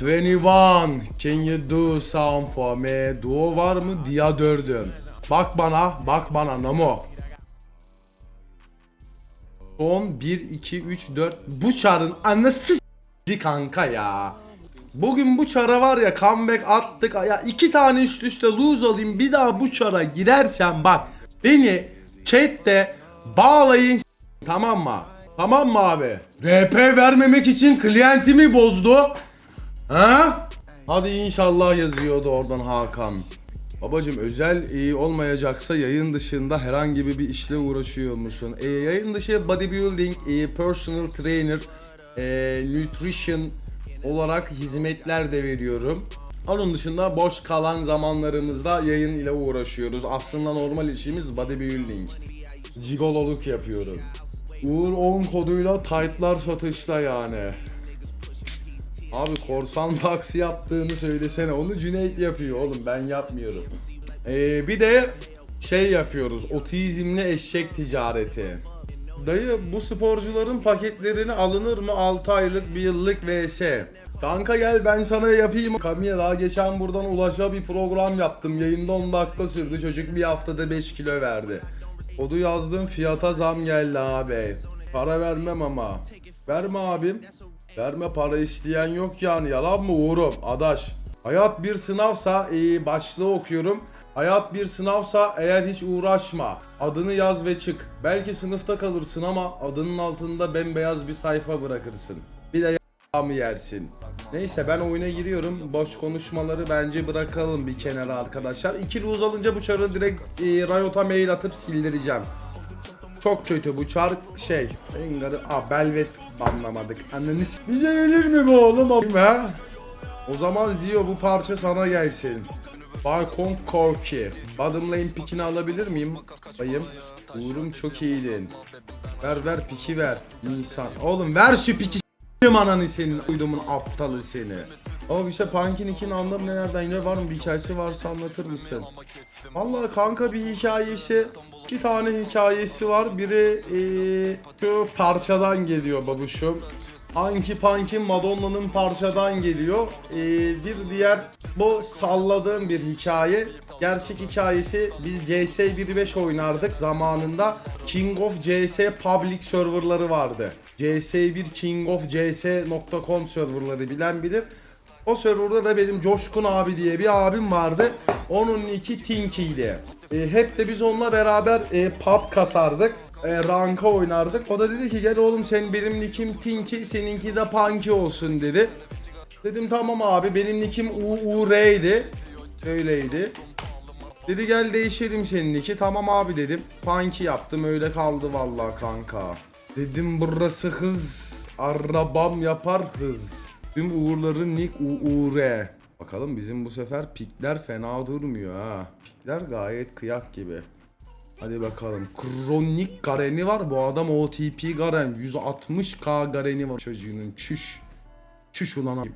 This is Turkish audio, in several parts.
21 Can you do some for me? Duo var mı? Dia dördüm. Bak bana, bak bana Namo. Son 1, 2, 3, 4. Bu çarın anası s**di kanka ya. Bugün bu çara var ya comeback attık. Ya iki tane üst üste lose alayım. Bir daha bu çara girersen bak. Beni chatte bağlayın tamam mı? Tamam mı abi? RP vermemek için klientimi bozdu. Ha? Hadi inşallah yazıyordu oradan Hakan. Babacım özel iyi olmayacaksa yayın dışında herhangi bir işle uğraşıyor musun? E, yayın dışı bodybuilding, e, personal trainer, e, nutrition olarak hizmetler de veriyorum. Onun dışında boş kalan zamanlarımızda yayın ile uğraşıyoruz. Aslında normal işimiz bodybuilding. Cigololuk yapıyorum. Uğur 10 koduyla tight'lar satışta yani. Abi korsan taksi yaptığını söylesene. Onu Cüneyt yapıyor oğlum ben yapmıyorum. Ee, bir de şey yapıyoruz. Otizmli eşek ticareti. Dayı bu sporcuların paketlerini alınır mı 6 aylık bir yıllık vs? Kanka gel ben sana yapayım. Kamiye daha geçen buradan Ulaş'a bir program yaptım. Yayında 10 dakika sürdü. Çocuk bir haftada 5 kilo verdi. Kodu yazdığım fiyata zam geldi abi. Para vermem ama. Verme abim. Verme para isteyen yok yani yalan mı Uğur'um adaş. Hayat bir sınavsa iyi başlığı okuyorum. Hayat bir sınavsa eğer hiç uğraşma. Adını yaz ve çık. Belki sınıfta kalırsın ama adının altında bembeyaz bir sayfa bırakırsın. Bir de mı yersin? Neyse ben oyuna giriyorum. Boş konuşmaları bence bırakalım bir kenara arkadaşlar. İkili uzalınca bu çarı direkt e, Riot'a mail atıp sildireceğim. Çok kötü bu çar şey. Engar'ı Aa Belvet banlamadık. Anneni s- Bize gelir mi bu oğlum ha? O zaman Zio bu parça sana gelsin. Balkon Korki. Bottom lane pikini alabilir miyim? Bayım. Uğurum çok iyiydin. Ver ver piki ver. Nisan. Oğlum ver şu piki s**tim ananı senin uydumun aptalı seni. Ama işte Punk'in ikinin anlamı nereden yine var mı bir hikayesi varsa anlatır mısın? Vallahi kanka bir hikayesi iki tane hikayesi var. Biri eee, şu parçadan geliyor babuşum. Anki Punk'in Madonna'nın parçadan geliyor. Eee, bir diğer bu salladığım bir hikaye. Gerçek hikayesi biz CS 1.5 oynardık zamanında. King of CS public serverları vardı. CS1 King of CS.com serverları bilen bilir. O serverda da benim Coşkun abi diye bir abim vardı. Onun iki Tinky'ydi. E, hep de biz onunla beraber e, pub kasardık. E, ranka oynardık. O da dedi ki gel oğlum sen benim nickim Tinky seninki de Punky olsun dedi. Dedim tamam abi benim nickim UUR'ydi. Öyleydi. Dedi gel değişelim senin nicki. Tamam abi dedim. Punky yaptım öyle kaldı vallahi kanka. Dedim burası hız. Arabam yapar hız. Tüm Uğurların nick UUR. Bakalım bizim bu sefer pikler fena durmuyor ha. Pikler gayet kıyak gibi. Hadi bakalım. Kronik Garen'i var. Bu adam OTP Garen. 160k Garen'i var çocuğunun. Çüş. Çüş ulan.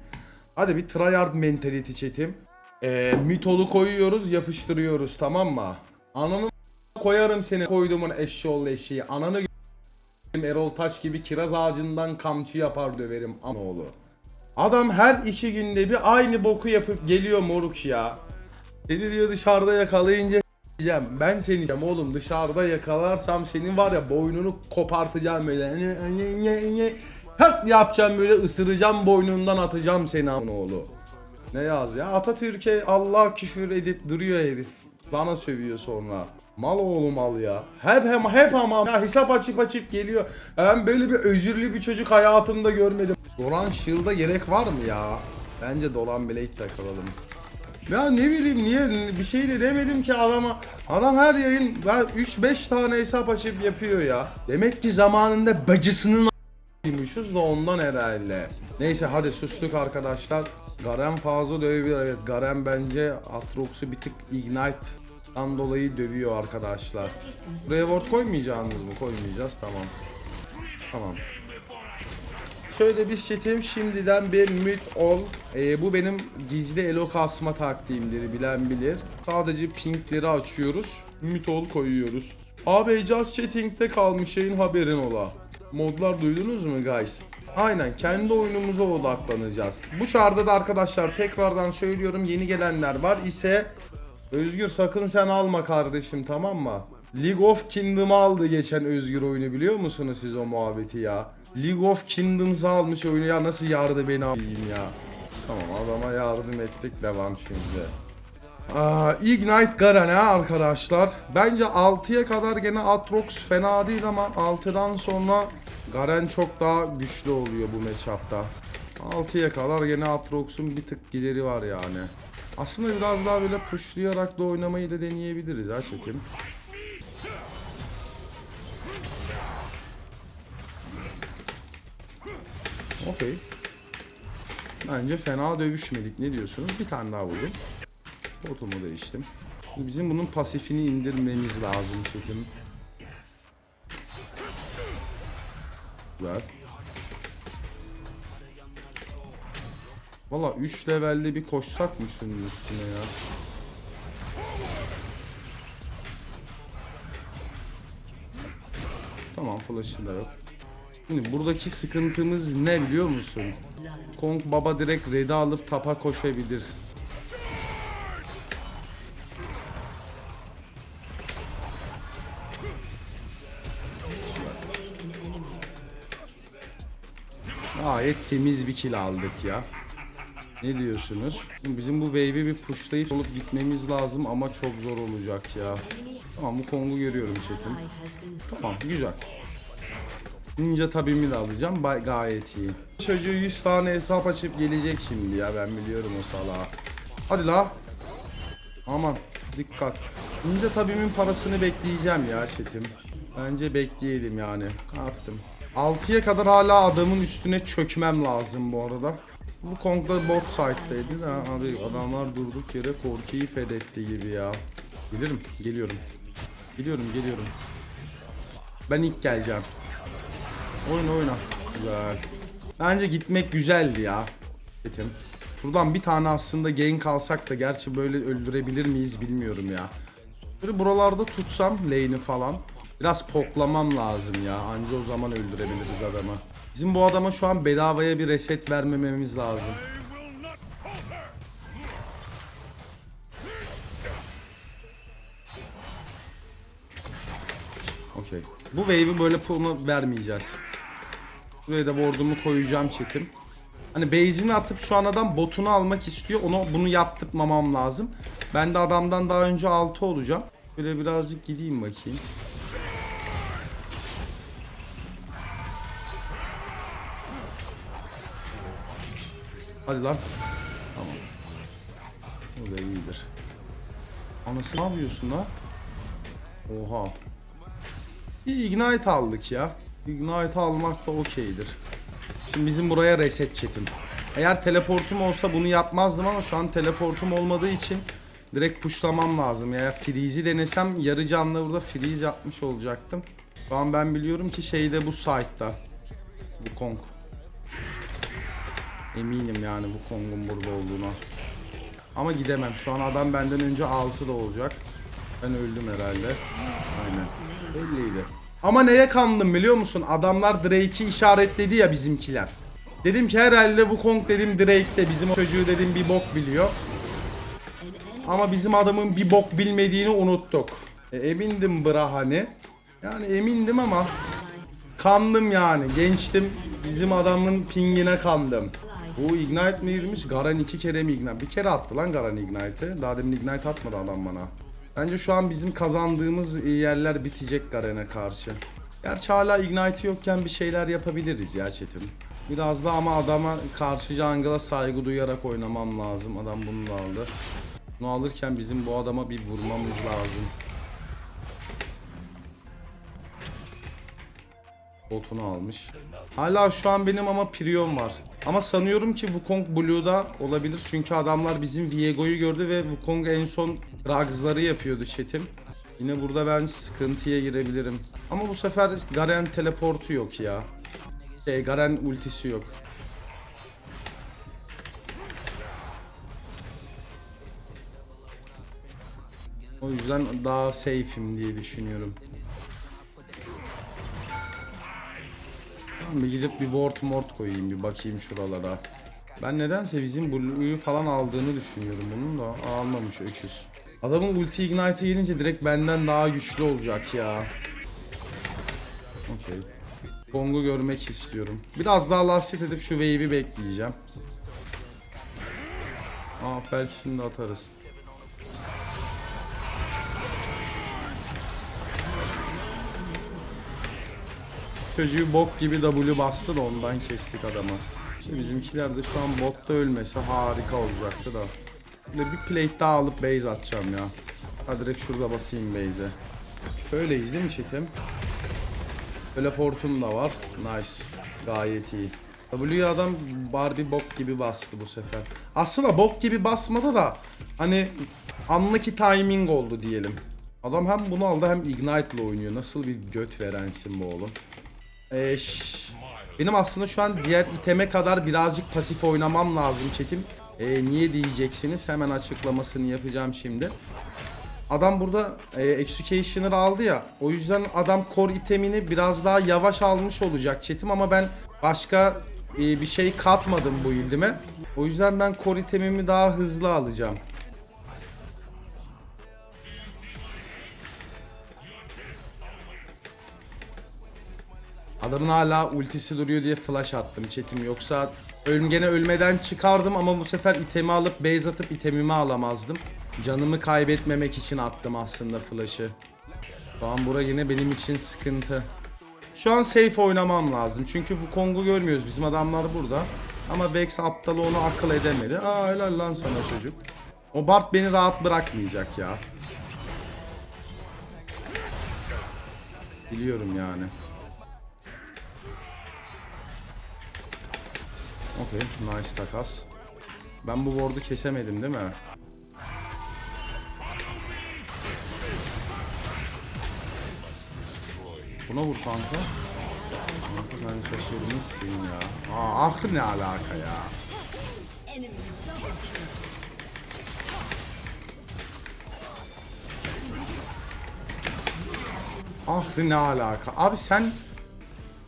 Hadi bir tryhard mentality çetim. Ee, mitolu koyuyoruz yapıştırıyoruz tamam mı? Ananı koyarım seni koyduğumun eşşoğlu eşeği. Ananı Erol Taş gibi kiraz ağacından kamçı yapar döverim anoğlu. Adam her iki günde bir aynı boku yapıp geliyor moruk ya. Seni diyor dışarıda yakalayınca s**eceğim. Ben seni s**eceğim oğlum dışarıda yakalarsam senin var ya boynunu kopartacağım böyle. Hak yapacağım böyle ısıracağım boynundan atacağım seni anoğlu. Ne yaz ya Atatürk'e Allah küfür edip duruyor herif. Bana sövüyor sonra. Mal oğlum mal ya. Hep hem hep ama ya hesap açıp açıp geliyor. Ben böyle bir özürlü bir çocuk hayatımda görmedim. Doran Shield'a gerek var mı ya? Bence Dolan Blade takılalım. Ya ne bileyim niye bir şey de demedim ki adama. Adam her yayın ben 3-5 tane hesap açıp yapıyor ya. Demek ki zamanında bacısının Duymuşuz da ondan herhalde. Neyse hadi sustuk arkadaşlar. Garen fazla dövüyor evet. Garen bence Atrox'u bir tık Ignite'dan dolayı dövüyor arkadaşlar. Buraya ward koymayacağınız mı? Koymayacağız tamam. Tamam. Şöyle bir setim şimdiden bir müt ol. Ee, bu benim gizli elo kasma taktiğimleri bilen bilir. Sadece pinkleri açıyoruz. Müt ol koyuyoruz. Abi just chatting'de kalmış şeyin haberin ola. Modlar duydunuz mu guys? Aynen kendi oyunumuza odaklanacağız. Bu çağrıda da arkadaşlar tekrardan söylüyorum yeni gelenler var ise Özgür sakın sen alma kardeşim tamam mı? League of Kingdom'ı aldı geçen Özgür oyunu biliyor musunuz siz o muhabbeti ya? League of Kingdoms'ı almış oyunu ya nasıl yardı beni alayım ya. Tamam adama yardım ettik devam şimdi. Aa, Ignite Garen ha arkadaşlar. Bence 6'ya kadar gene Atrox fena değil ama 6'dan sonra Garen çok daha güçlü oluyor bu matchup'ta. 6'ya kadar gene Atrox'un bir tık gideri var yani. Aslında biraz daha böyle pushlayarak da oynamayı da deneyebiliriz ha çekim. Okey. Bence fena dövüşmedik. Ne diyorsunuz? Bir tane daha vurdum. Botumu değiştim. Bizim bunun pasifini indirmemiz lazım çekim. Güzel. Valla 3 levelde bir koşsak mı şunun üstüne ya? Tamam flash'ı da yok. Şimdi buradaki sıkıntımız ne biliyor musun? Kong baba direkt red'i alıp tapa koşabilir. Gayet temiz bir kill aldık ya. Ne diyorsunuz? Şimdi Bizim bu wave'i bir pushlayıp olup gitmemiz lazım ama çok zor olacak ya. Tamam bu Kong'u görüyorum chatim. Tamam güzel. Ninja tabimi de alacağım. Bay gayet iyi. Çocuğu 100 tane hesap açıp gelecek şimdi ya ben biliyorum o salağı. Hadi la. Aman dikkat. Ninja tabimin parasını bekleyeceğim ya chatim. Bence bekleyelim yani. Attım. 6'ya kadar hala adamın üstüne çökmem lazım bu arada. Bu Kong da bot side'daydı. Ha, abi adamlar durduk yere korkuyu fethetti gibi ya. Gelirim, geliyorum. Geliyorum, geliyorum. Ben ilk geleceğim. Oyna oyna. Güzel. Bence gitmek güzeldi ya. Betim. Şuradan bir tane aslında gank alsak da gerçi böyle öldürebilir miyiz bilmiyorum ya. Böyle buralarda tutsam lane'i falan. Biraz poklamam lazım ya. Anca o zaman öldürebiliriz adamı. Bizim bu adama şu an bedavaya bir reset vermememiz lazım. Okey. Bu wave'i böyle pulma vermeyeceğiz. Buraya da board'umu koyacağım çetim. Hani base'ini atıp şu an adam botunu almak istiyor. Onu bunu yaptırmamam lazım. Ben de adamdan daha önce 6 olacağım. Böyle birazcık gideyim bakayım. Hadi lan. Tamam. O da iyidir. Anası ne yapıyorsun lan? Oha. Bir ignite aldık ya. Ignite almak da okeydir. Şimdi bizim buraya reset çekim. Eğer teleportum olsa bunu yapmazdım ama şu an teleportum olmadığı için direkt pushlamam lazım. Ya freeze'i denesem yarı canlı burada freeze yapmış olacaktım. Şu an ben biliyorum ki şeyde bu site'da. Bu Kong. Eminim yani bu Kong'un burada olduğuna. Ama gidemem. Şu an adam benden önce 6 da olacak. Ben öldüm herhalde. Aynen. Belliydi. Ama neye kandım biliyor musun? Adamlar Drake'i işaretledi ya bizimkiler. Dedim ki herhalde bu Kong dedim Drake de bizim çocuğu dedim bir bok biliyor. Ama bizim adamın bir bok bilmediğini unuttuk. E, emindim bra hani. Yani emindim ama kandım yani. Gençtim. Bizim adamın pingine kandım. Bu Ignite mi girmiş? Garen iki kere mi Ignite? Bir kere attı lan Garen Ignite'ı. Daha demin Ignite atmadı adam bana. Bence şu an bizim kazandığımız yerler bitecek Garen'e karşı. Gerçi hala Ignite yokken bir şeyler yapabiliriz ya chatim. Biraz da ama adama karşı jungle'a saygı duyarak oynamam lazım. Adam bunu aldı. Bunu alırken bizim bu adama bir vurmamız lazım. Botunu almış. Hala şu an benim ama Priyon var. Ama sanıyorum ki Wukong Blue'da olabilir. Çünkü adamlar bizim Viego'yu gördü ve Wukong en son Rugs'ları yapıyordu chatim. Yine burada ben sıkıntıya girebilirim. Ama bu sefer Garen teleportu yok ya. Şey Garen ultisi yok. O yüzden daha safe'im diye düşünüyorum. Bir gidip bir ward mort koyayım bir bakayım şuralara. Ben nedense bizim Blue'yu falan aldığını düşünüyorum bunun da almamış öküz. Adamın ulti ignite'ı gelince direkt benden daha güçlü olacak ya. Okey. Kong'u görmek istiyorum. Biraz daha lastik edip şu wave'i bekleyeceğim. Aa belki şimdi atarız. Çocuğu bok gibi W bastı da ondan kestik adamı. Şimdi bizimkiler de şu an botta ölmese harika olacaktı da. Böyle bir plate daha alıp base atacağım ya. Hadi direkt şurada basayım base'e. Böyleyiz değil mi çetim? Teleportum da var. Nice. Gayet iyi. W'yu adam Barbie bok gibi bastı bu sefer. Aslında bok gibi basmadı da hani anlaki timing oldu diyelim. Adam hem bunu aldı hem Ignite ile oynuyor. Nasıl bir göt verensin bu oğlum. Ee. Benim aslında şu an diğer iteme kadar birazcık pasif oynamam lazım çekim. Ee, niye diyeceksiniz? Hemen açıklamasını yapacağım şimdi. Adam burada e, Executioner aldı ya. O yüzden adam core itemini biraz daha yavaş almış olacak çetim ama ben başka e, bir şey katmadım bu ildime. O yüzden ben core itemimi daha hızlı alacağım. Adamın hala ultisi duruyor diye flash attım çetim yoksa ölüm gene ölmeden çıkardım ama bu sefer itemi alıp base atıp itemimi alamazdım. Canımı kaybetmemek için attım aslında flash'ı. Şu an bura yine benim için sıkıntı. Şu an safe oynamam lazım çünkü bu Kong'u görmüyoruz bizim adamlar burada. Ama Vex aptalı onu akıl edemedi. Aa helal lan sana çocuk. O Bart beni rahat bırakmayacak ya. Biliyorum yani. Okey, nice takas. Ben bu ward'u kesemedim değil mi? Buna vur kanka. Kanka sen şaşırmışsın ya. Aa, ah ne alaka ya. Ah ne alaka. Abi sen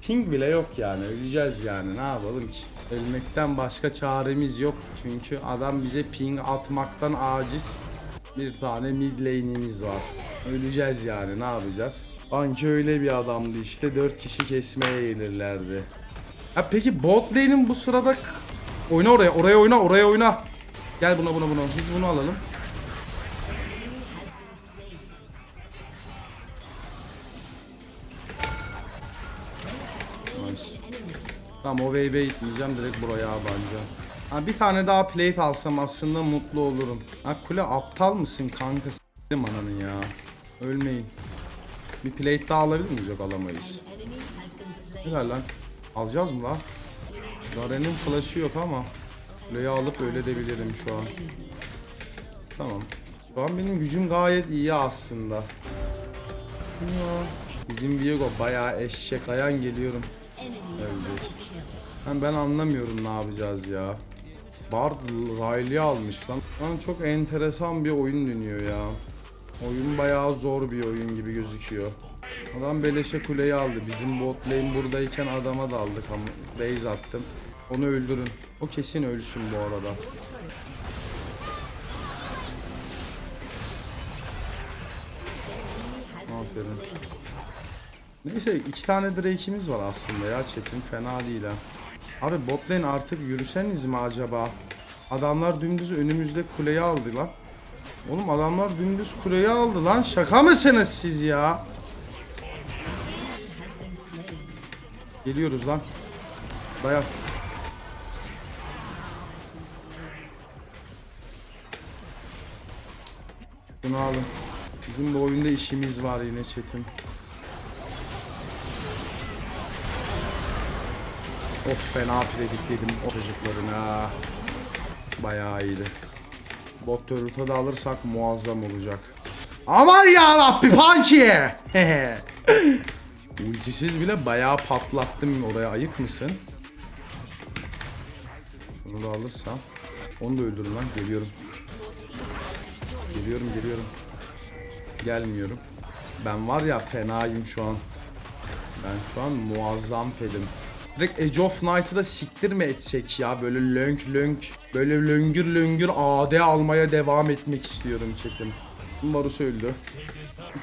Ping bile yok yani öleceğiz yani ne yapalım ki. Ölmekten başka çaremiz yok çünkü adam bize ping atmaktan aciz. Bir tane mid lane'imiz var. Öleceğiz yani ne yapacağız? Banki öyle bir adamdı işte 4 kişi kesmeye gelirlerdi. Ha peki bot lane'in bu sırada oyna oraya oraya oyna oraya oyna. Gel buna buna buna biz bunu alalım. Tamam o wave'e gitmeyeceğim direkt buraya abanacağım. Ha bir tane daha plate alsam aslında mutlu olurum. Ha kule aptal mısın kanka s**tim ananı ya. Ölmeyin. Bir plate daha alabilir miyiz? Yok alamayız. Helal lan. Alacağız mı lan? Garen'in flash'ı yok ama kuleyi alıp öyle edebilirim şu an. Tamam. Şu an benim gücüm gayet iyi aslında. Bizim Viego bayağı eşek. Dayan geliyorum. Ölecek. Ben, ben anlamıyorum ne yapacağız ya. Bard Riley almış lan. Lan çok enteresan bir oyun dönüyor ya. Oyun bayağı zor bir oyun gibi gözüküyor. Adam beleşe kuleyi aldı. Bizim bot lane buradayken adama daldık ama base attım. Onu öldürün. O kesin ölsün bu arada. Aferin. Neyse iki tane Drake'imiz var aslında ya Çetin fena değil ha. Abi bot artık yürüseniz mi acaba? Adamlar dümdüz önümüzde kuleyi aldı lan. Oğlum adamlar dümdüz kuleyi aldı lan. Şaka mısınız siz ya? Geliyoruz lan. Dayan. Bunu alın. Bizim bu oyunda işimiz var yine Çetin. Of fena predikledim o çocuklarına. Bayağı iyiydi. Bot turret'a da alırsak muazzam olacak. Aman ya Rabbi Punchie! Ultisiz bile bayağı patlattım oraya ayık mısın? Şunu da alırsam. Onu da öldürün lan geliyorum. Geliyorum geliyorum. Gelmiyorum. Ben var ya fenayım şu an. Ben şu an muazzam fedim. Direkt Age of Night'ı da siktir mi etsek ya? Böyle lönk lönk, böyle löngür löngür AD almaya devam etmek istiyorum chatim. Varus öldü.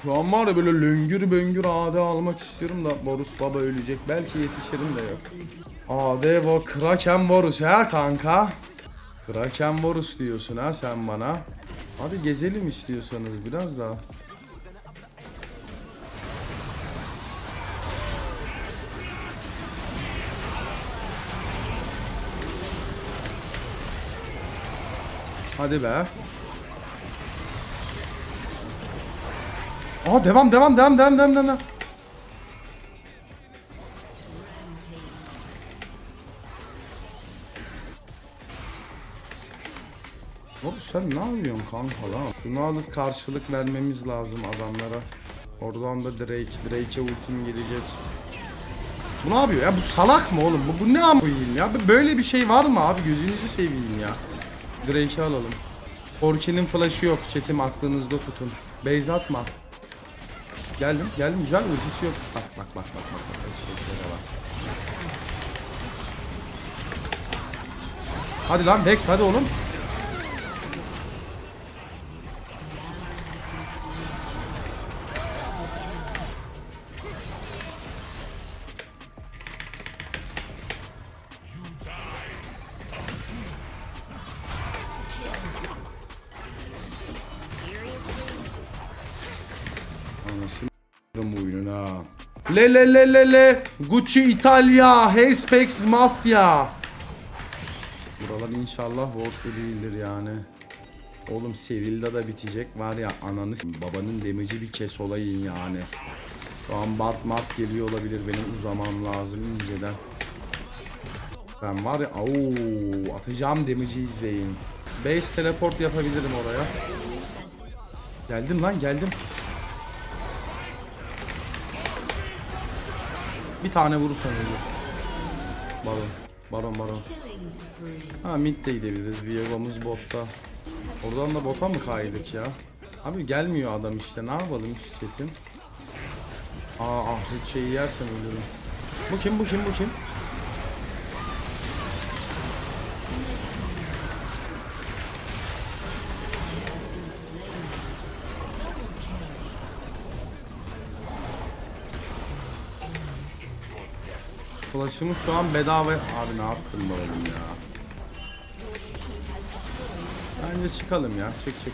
Şu an var ya böyle löngür böngür AD almak istiyorum da Varus baba ölecek. Belki yetişirim de yok. AD var, Kraken Varus ha kanka. Kraken Varus diyorsun ha sen bana. Hadi gezelim istiyorsanız biraz daha. Hadi be. Aa devam devam devam devam devam devam. Oğlum sen ne yapıyorsun kanka lan? Şunu alıp karşılık vermemiz lazım adamlara. Oradan da Drake, Drake'e ultim gelecek. Bu ne yapıyor ya? Bu salak mı oğlum? Bu, bu ne am koyayım ya? Böyle bir şey var mı abi? Gözünüzü seveyim ya. Drake'i alalım. Orkin'in flash'ı yok. Chat'im aklınızda tutun. Base atma. Geldim, geldim. Güzel ultisi yok. Bak bak bak bak bak. bak. Eşeklere bak. Hadi lan Vex hadi oğlum. Le le le le le. Gucci İtalya. Hespex Mafya. Buralar inşallah Vodka değildir yani. Oğlum Sevil'de da bitecek var ya ananı babanın demeci bir kes olayın yani. Şu an Bart Mart geliyor olabilir benim uzamam lazım inceden. Ben var ya ooo atacağım demeci izleyin. Base teleport yapabilirim oraya. Geldim lan geldim. Bir tane vurursan ölür. Baron. Baron baron. Ha mid de gidebiliriz. Viego'muz botta. Oradan da bota mı kaydık ya? Abi gelmiyor adam işte. Ne yapalım şu setin? Aa ahret şeyi yersen ölürüm. Bu kim bu kim bu kim? Flash'ımı şu an bedava... Abi ne yaptın oğlum ya? Bence çıkalım ya. Çık çık.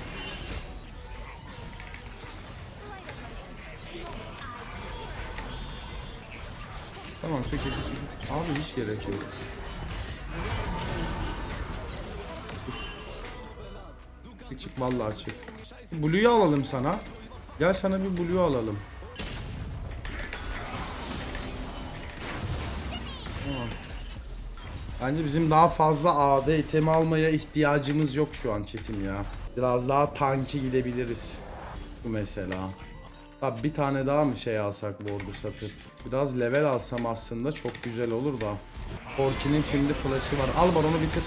Tamam çık çık. çık. Abi hiç gerek yok. Çık çık vallahi çık. Blue'yu alalım sana. Gel sana bir Blue alalım. Bence bizim daha fazla AD itemi almaya ihtiyacımız yok şu an çetim ya. Biraz daha tanki gidebiliriz. Bu mesela. Tabi bir tane daha mı şey alsak ward'u satıp. Biraz level alsam aslında çok güzel olur da. Orkin'in şimdi flash'ı var. Al baronu bitir.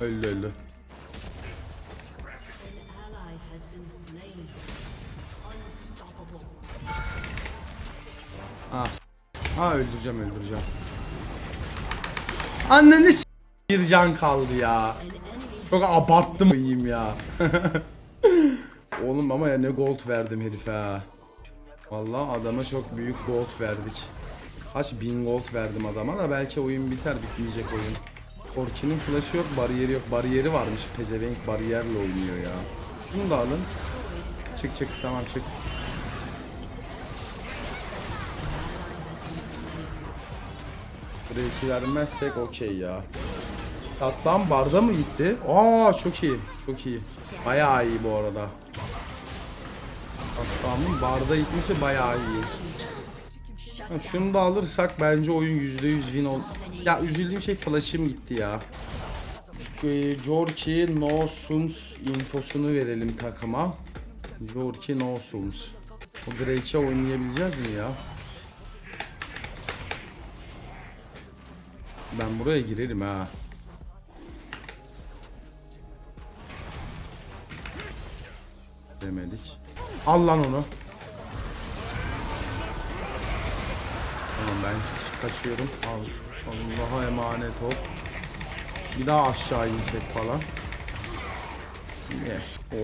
Öldü öldü. Ha öldüreceğim öldüreceğim. Anneni s- bir can kaldı ya. Çok abarttım iyiyim ya. Oğlum ama ya ne gold verdim herife ha. Vallahi adama çok büyük gold verdik. Kaç bin gold verdim adama da belki oyun biter bitmeyecek oyun. Orkin'in flash'ı yok bariyeri yok. Bariyeri varmış pezevenk bariyerle oynuyor ya. Bunu da alın. Çık çık tamam çık. Break'i vermezsek okey ya. Tatlan barda mı gitti? Aa çok iyi. Çok iyi. Bayağı iyi bu arada. Tatlanın barda gitmesi bayağı iyi. Ha, şunu da alırsak bence oyun %100 win ol. Ya üzüldüğüm şey flash'ım gitti ya. Ee, Jorki no sums infosunu verelim takıma. Jorki no sums. O Drake'e oynayabileceğiz mi ya? Ben buraya girerim ha. Demedik. Al lan onu. Tamam ben kaç- kaçıyorum. Al. Allah'a emanet ol. Bir daha aşağı insek falan.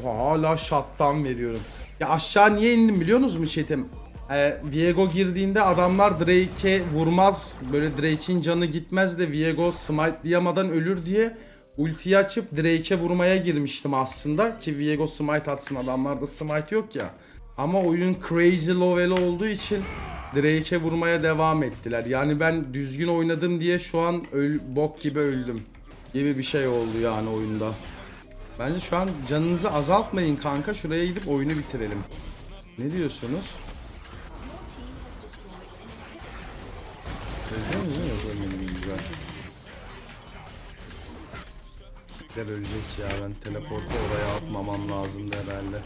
Oha hala shot'tan veriyorum. Ya aşağı niye indim biliyor musunuz mu chatim? Ee, Viego girdiğinde adamlar Drake'e vurmaz. Böyle Drake'in canı gitmez de Viego smite'layamadan ölür diye ultiyi açıp Drake'e vurmaya girmiştim aslında. Ki Viego smite atsın adamlarda smite yok ya. Ama oyun crazy level olduğu için Drake'e vurmaya devam ettiler. Yani ben düzgün oynadım diye şu an öl bok gibi öldüm. Gibi bir şey oldu yani oyunda. Bence şu an canınızı azaltmayın kanka. Şuraya gidip oyunu bitirelim. Ne diyorsunuz? Öldünüz mü? Yok ölmedim güzel. Güzel ölecek ya ben teleportu oraya atmamam lazımdı herhalde.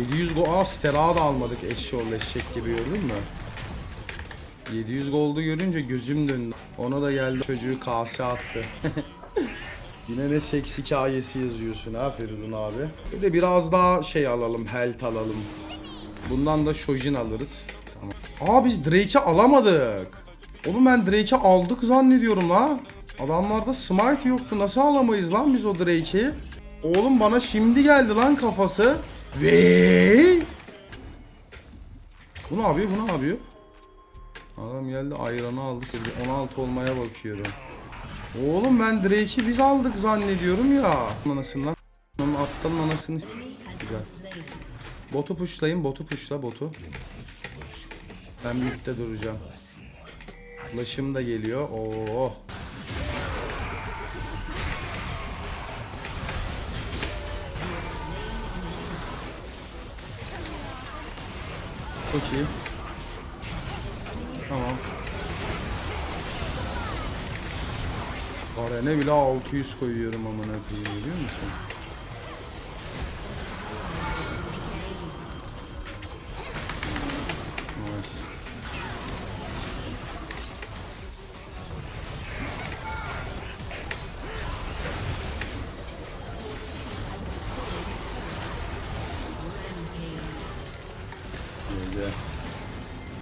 700 gol... Aa Stera da almadık eşşoğlu eşek gibi gördün mü? 700 goldu görünce gözüm döndü. Ona da geldi çocuğu kase attı. Yine ne seks hikayesi yazıyorsun ha Feridun abi. Böyle biraz daha şey alalım, health alalım. Bundan da Shojin alırız. Aa biz Drake'i alamadık. Oğlum ben Drake'i aldık zannediyorum la. Adamlarda smite yoktu. Nasıl alamayız lan biz o Drake'i? Oğlum bana şimdi geldi lan kafası. Ve Bu ne yapıyor? Bu ne yapıyor? Adam geldi ayranı aldı. 16 olmaya bakıyorum. Oğlum ben Drake'i biz aldık zannediyorum ya. Anasından. Onun aptalın anasını. Botu pushlayın, botu pushla botu. Ben midde duracağım. Ulaşım da geliyor. Oo. Çok iyi. Tamam. Arene bile 600 koyuyorum amına koyayım biliyor musun? Geldi.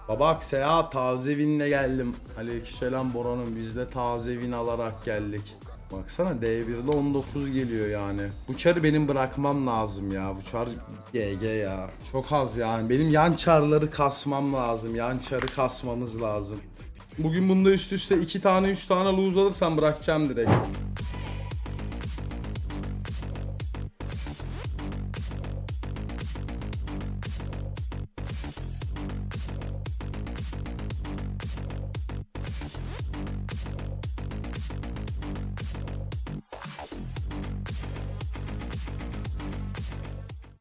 Baba Seha taze vinle geldim. Aleykümselam Boran'ım biz de taze vin alarak geldik. Baksana D1'de 19 geliyor yani. Bu çarı benim bırakmam lazım ya. Bu çar GG ya. Çok az yani. Benim yan çarları kasmam lazım. Yan çarı kasmamız lazım. Bugün bunda üst üste 2 tane 3 tane lose alırsam bırakacağım direkt.